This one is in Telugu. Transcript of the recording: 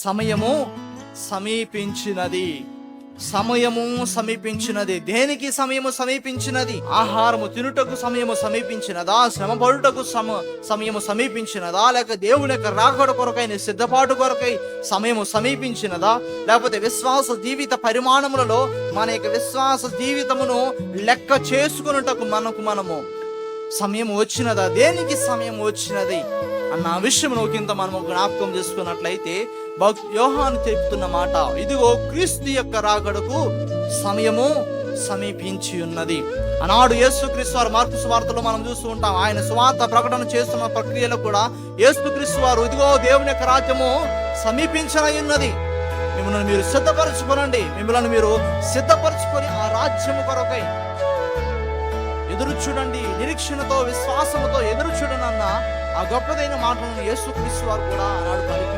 సమయము సమీపించినది. సమయము సమీపించినది. దేనికి సమయము సమీపించినది? ఆహారము తినుటకు సమయము సమీపించినదా? శ్రమ పడుటకు సమ సమయము సమీపించినదా? లేక దేవుని యొక్క రాకడ కొరకైన సిద్ధపాటు కొరకై సమయము సమీపించినదా? లేకపోతే విశ్వాస జీవిత పరిమాణములలో మన యొక్క విశ్వాస జీవితమును లెక్క చేసుకున్నటకు మనకు మనము సమయం వచ్చినదా? దేనికి సమయం వచ్చినది? అన్న విషయం ఇంత మనము జ్ఞాపకం చేసుకున్నట్లయితే భక్ యోహాను తెలుపుతున్న మాట ఇదిగో క్రీస్తు యొక్క రాకడకు సమయము సమీపించి ఉన్నది. ఆనాడు యేసుక్రీస్తు వారు మార్పు సువార్తలో మనం చూస్తూ ఉంటాం ఆయన సువార్త ప్రకటన చేస్తున్న ప్రక్రియలో కూడా యేసుక్రీస్తు వారు ఇదిగో దేవుని యొక్క రాజ్యము సమీపించనయున్నది మిమ్మల్ని మీరు సిద్ధపరచుకోనండి. మిమ్మల్ని మీరు సిద్ధపరచుకొని ఆ రాజ్యము కొరకై ఎదురు చూడండి నిరీక్షణతో విశ్వాసముతో ఎదురు చూడనన్న ఆ గొప్పదైన మాటలను యేసుక్రీస్తు వారు కూడా ఆనాడు పలికి